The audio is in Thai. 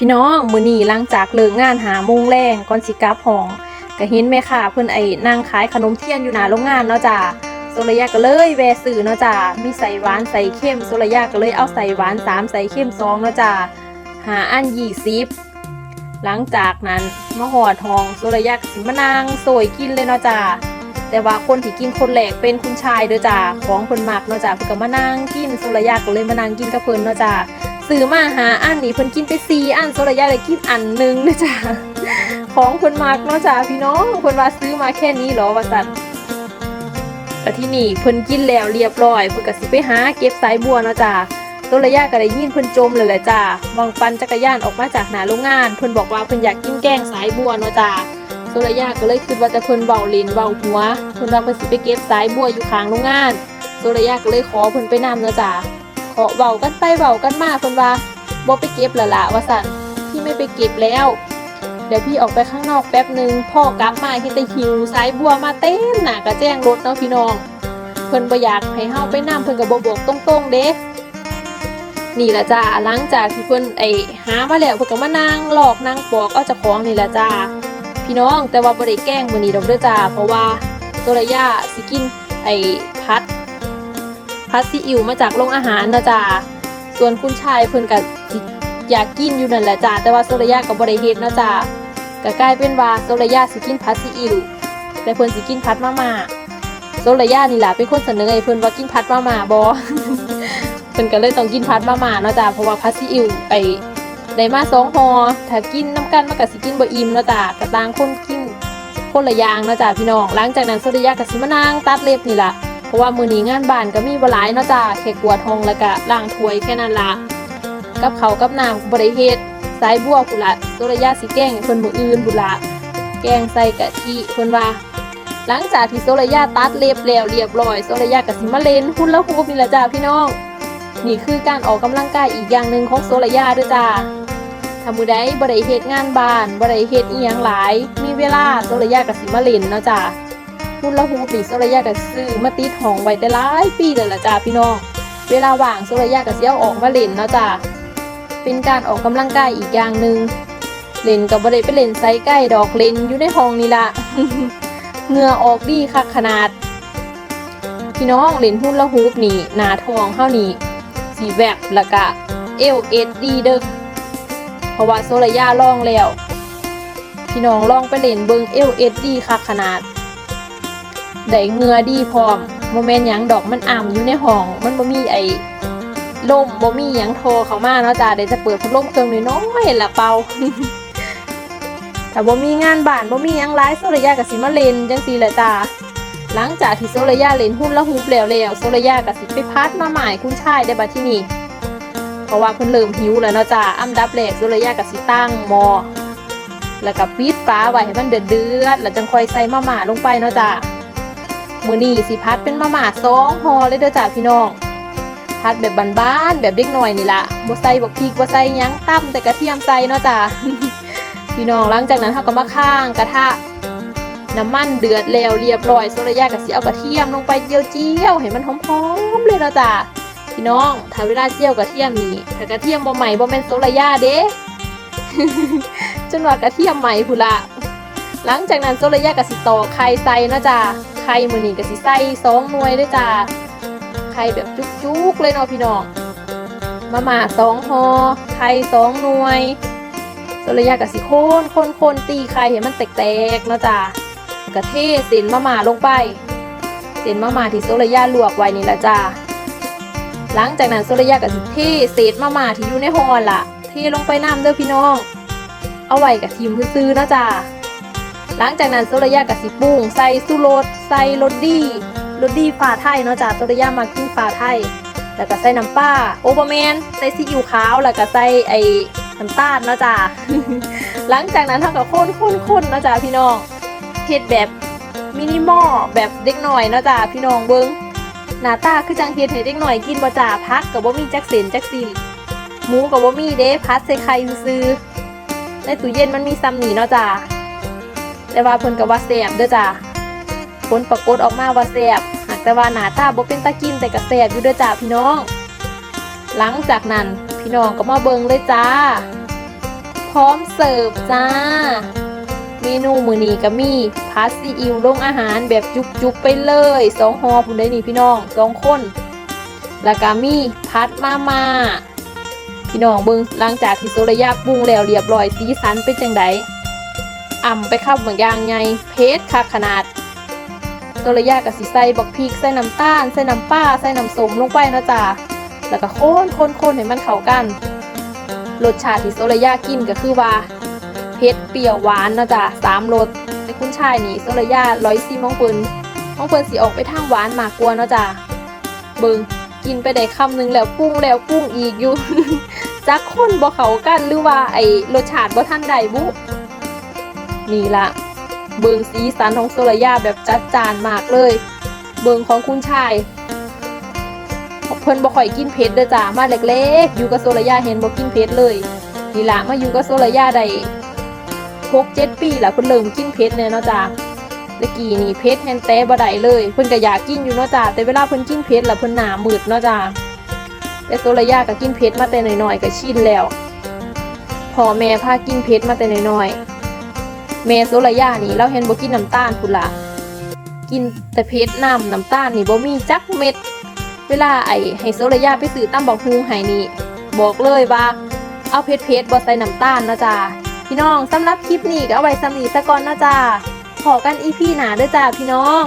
พี่น้องมือนีหลังจากเลิกงานหาโมงแรงก่อนสิกลับห้องก็เห็นแม่ค้าเพิ่นไอ้นั่งขายขนมเทียนอยู่หน้าโรงงานเนาะจ้าโซลยาก็เลยแวะซื้อเนาะจ้ามีใส่หวานใส่เค็มโซลยาก็เลยเอาใส่หวานสามใส่เค็มสองเนาะจ้าหาอันยี่สิบหลังจากนั้นมาห่อทองโซลยาก็สิมานางโสยกินเลยเนาะจ้าแต่ว่าคนที่กินคนแรกเป็นคุณชายเด้อจ้าของเพิ่นมักเนาะจ้าเพิ่นก็มานั่งกินโซลยาก็เลยมานั่งกินกับเพิ่นเนาะจ้า ซื้อมาหาอันนี้เพิ่นกินไปสี่อันโซลายาเลยกินอันหนึงนะจ๊ะของเพิ่นมากเนาะจ้ะพี่น้องเพิ่นว่าซื้อมาแค่นี้เหรอว่าซั่นแต่ที่นี่เพิ่นกินแล้วเรียบร้อยเพิ่นก็สิไปหาเก็บสายบัวเนาะจ้ะโซลายาก็ได้ยินเพิ่นจมเลยแหละจ้ะวางปันจักรยานออกมาจากหน้าโรงงานเพิ่นบอกว่าเพิ่นอยากกินแกงสายบัวเนาะจ้ะโซลายาก็เลยคิดว่าจะเพิ่นเว้าลินเว้าหัวเพิ่นว่าเพิ่นสิไปเก็บสายบัวอยู่ข้างโรงงานโซลายาก็เลยขอเพิ่นไปนำเนาะจ้ะ ขอเว้ากันไปเว้ากันมาเพิ่นว่าบอไปเก็บละละว่าสันพี่ไม่ไปเก็บแล้ว เดี๋ยวพี่ออกไปข้างนอกแป๊บหนึ่งพ่อกลับมาเห็นแต่หิวสายบัวมาเต้นหนากระแจ้งรถเนาะพี่น้อง เพิ่นบ่อยากให้เฮาไปนำเพิ่นก็บ่บอกตรงๆเด้นี่ละจ้าหลังจากที่เพิ่นไอ้หามาแล้วเพิ่นก็มานั่งหลอกนั่งปอกเอาเจาของนี่ละจ้าพี่น้องแต่ว่าบ่ได้แกล้งมื้อนี้ดอกเด้อจ้าเพราะว่าตัวระยะสิกินไอ้พัด พัดซีอิ๊วมาจากโรงอาหารนะจ้าส่วนคุณชายเพิ่นก็สิอยากกินอยู่นั่นแหละจ้าแต่ว่าโซลยาก็บ่ได้เฮ็ดนะจ้าก็กลายเป็นว่าโซลยาสิกินผัดซีอิ๊วแต่เพิ่นสิกินผัดมาม่าโซลยานี่แหละเป็นคนเสนอให้เพิ่นว่ากินผัดมาม่าบ่เพิ่นก็เลยต้องกินผัดมาม่านะจ้าเพราะว่าผัดซีอิ๊วไอ้ได้มาสองหอถ้ากินน้ำกันมันก็สิกินบ่อิ่มนะจ้าก็ต่างคนกินคนละอย่างนะจ้าพี่น้องหลังจากนั้นโซลยาก็สิมานั่งตัดเล็บนี่แหละ เพราะว่ามือนี้งานบ้านก็มีบหลายเนาะจ้าแค่กวาดห้องแล้วก็ล้างถ้วยแค่นั้นละกับเขากับน้ำบริเฮ็ดสายบัวกุละโซระยะสิแกงให้เพิ่นมืออื่นบุละแกงใส่กะทิเพิ่นว่า หลังจากที่โซระยะตัดเล็บแล้วเรียบร้อยโซระยะก็สิมาเลนหุ่นละฮูปนี่ละจ้าพี่น้องนี่คือการออกกำลังกายอีกอย่างหนึ่งของโซระยะเด้วยจ้าถ้ามือใดบ่ได้เฮ็ดงานบ้านบ่ได้เฮ็ดอีหยังหลาย มีเวลาโซระยะก็สิมาเลนเนาะจ้า หุ่นละหูปีโซลยากับซื้อมาติดห้องไว้ได้หลายปีเลยละจ้าพี่น้อง เวลาว่างโซลยากับเสี้ยวออกมาเล่นนะจ้าเป็นการออกกำลังกายอีกอย่างหนึ่งเล่นกับบริไปเล่นไซใกล้ดอกเล่นอยู่ในห้องนี่ละเหงื่อออกดีคักขนาด พี่น้องเล่นหุ่นละหูปนี่นาทองเท่านี้สีแวบล้วก็เอวเอ็ดดีเด้อเพราะว่าโซลยาล่องแล้ว พี่น้องลองไปเล่นเบิงเอวเอ็ดดีคักขนาด ได้เงือดีพร้อมโมเมนต์หยังดอกมันอ่ำอยู่ในห้อง มันบ่มีไอ้ลมบ่มีหยังโทรเข้ามาเนาะจ้าเดี๋ยวจะเปิดพัดลมเครื่องน้อยๆละเป่าถ้าบ่มีงานบ้านบ่มีหยังหลายโซลยาก็สิมาเล่นจังซี่แหละจ้าหลังจากที่โซลยาเล่นหุ้นละฮูปแล้วแล้วโซลยาก็สิไปพัดมาหมายคุณชายได้บัดที่นี่เพราะว่าเพิ่นเริ่มหิวแล้วเนาะจ้าอันดับแรกโซลยาก็สิตั้งหม้อแล้วก็ปิดฝาไว้ให้มันเดือดๆแล้วจังค่อยใส่มาม่าลงไปเนาะจ้า มือนี้สิพัดเป็นมาม่าสองห่อเลยเด้อจ้าพี่น้อง พัดแบบบ้านๆแบบเด็กหน่อยนี่ละบ่ใส่บักพริกบ่ใส่ยังตั้มแต่กระเทียมใส่เนาะจ้าพี่น้องหลังจากนั้นเฮาก็มาข้างกระทะน้ำมันเดือดแล้วเรียบร้อยโซลยาก็สิเอากระเทียมลงไปเจียวเจียวๆให้มันหอมๆเลยเนาะจ้าพี่น้องถ้าเวลาเจียวกระเทียมนี่ถ้ากระเทียมบ่ใหม่บ่แม่นโซลยาเด้จนว่ากระเทียมใหม่พุนละหลังจากนั้นโซเลยากับสิตอกไข่ใส่นะจ๊ะ ข่มือนี่กับสิใส่สองหน่วยด้วยจ้าไข่แบบจุกๆเลยเนาะพี่น้องมาม่าสองห่อไข่สองหน่วยโซเลยากับสิโคนโคนโคนตีไข่เห็นมันแตกๆเนาะจ้ากระเทเส้นมาม่าลงไปเส้นมาม่าที่โซเลยาลวกไว้นี่ละจ้าหลังจากนั้นโซเลยากับสิเทเศษมาม่าที่อยู่ในห่อล่ะเทลงไปน้ำเด้อพี่น้อง เอาไว้กับทีมซื้อๆนะจ้า หลังจากนั้นโซลยากับสิปรุงใส่สุโรสใส่รสดีรสดีฟ้าไทยเนาะจ้าโซลยามากินฟ้าไทยแล้วก็ใส่น้ำปลาโอเปอร์แมนใส่ซีอิ๊วขาวแล้วก็ใส่ไอ้น้ำตาลเนาะจ้าหลังจากนั้นเท่ากับข้นข้นข้นเนาะจ้าพี่น้องเฮ็ดแบบมินิมอลแบบเด็กหน่อยเนาะจ้าพี่น้องเบิ้งหน้าตาคือจังเฮ็ดให้เด็กหน่อยกินบ่จ้าพักกับบ่มีจักเสนจักสิหมูกับบ่มีเด้พัดใส่ไข่ซื่อในตู้เย็นมันมีซ้ำนี่เนาะจ้า แต่ว่าเพิ่นก็ว่าแซ่บเด้อจ้าผลปรากฏออกมาว่าแซ่บหากแต่ว่าหน้าตาบ่เป็นตะกินแต่ก็แซ่บอยู่เด้อจ้าพี่น้อง หลังจากนั้นพี่น้องก็มาเบิ่งเลยจ้า พร้อมเสิร์ฟจ้า เมนูมือนี้ก็มีพัสซีอิ๊วลงอาหารแบบจุกๆไปเลยสองห่อพุ่นได้นี่พี่น้องสองคนแล้วก็มีพัดมามาพี่น้องเบิงหลังจากที่โซระยาปรุงแล้วเรียบร้อยสีสันเป็นจังได อ่ำไปข้าบางอย่างไงเพชรค่ะขนาดโซระยากับสิใส่บักพริกใส่น้ำตาลใส่น้ำปลาใส่น้ำส้มลงไปนะจ้าแล้วก็คนคนคนให้มันเข้ากันรสชาติที่โซระยากินก็คือว่าเผ็ดเปรี้ยวหวานนะจ้ะสามรสแต่คุณชายนี่โซระยาร้อยซีมองเปินมองเปินสิออกไปทางหวานมากกว่านะจ้ะเบิงกินไปได้คำหนึงแล้วปรุงแล้วปรุงอีกอยู่จักคนบ่เขากันหรือว่าไอรสชาติบ่ทันได้บุ นี่ละเบิงสีสันของโซระยาแบบจัดจานมากเลย เบิงของคุณชายเพิ่นบ่ค่อยกินเผ็ดเด้อจ้ามาเล็กๆ อยู่กับโซลายาเห็นบ่กินเผ็ดเลยนี่ละมาอยู่กับโซลายาได้6 7ปีแล้วเพิ่นเริ่มกินเผ็ดเนี่ยเนาะจ้าตะกี้นี่เผ็ดแฮนแต่บ่ได้เลย เพิ่นก็อยากกินอยู่เนาะจ้าแต่เวลาเพิ่นกินเผ็ดล้วเพิ่นหน้ามืดเนาะจ้าแต่โซลายาก็กินเผ็ดมาแต่น้อยๆก็ชินแล้วพ่อแม่พากินเผ็ดมาแต่น้อยๆ แม่โซลายานี่เราเห็นบ่กินน้ำตาลพุ่นล่ะกินแต่เพชรน้ำน้ำตาลนี่บ่มีจักเม็ด เวลาไอ้ไฮโซระยาไปซื้อตั้มบอกฮูไห้นี่บอกเลยว่า เอาเพชรเพชรบอใส่น้ำตาลนะจ๊ะพี่น้องสำหรับคลิปนี้ก็เอาไว้สำนีสะก่อนนะจ๊ะขอกันอีพี่หนาด้วยจ้าพี่น้อง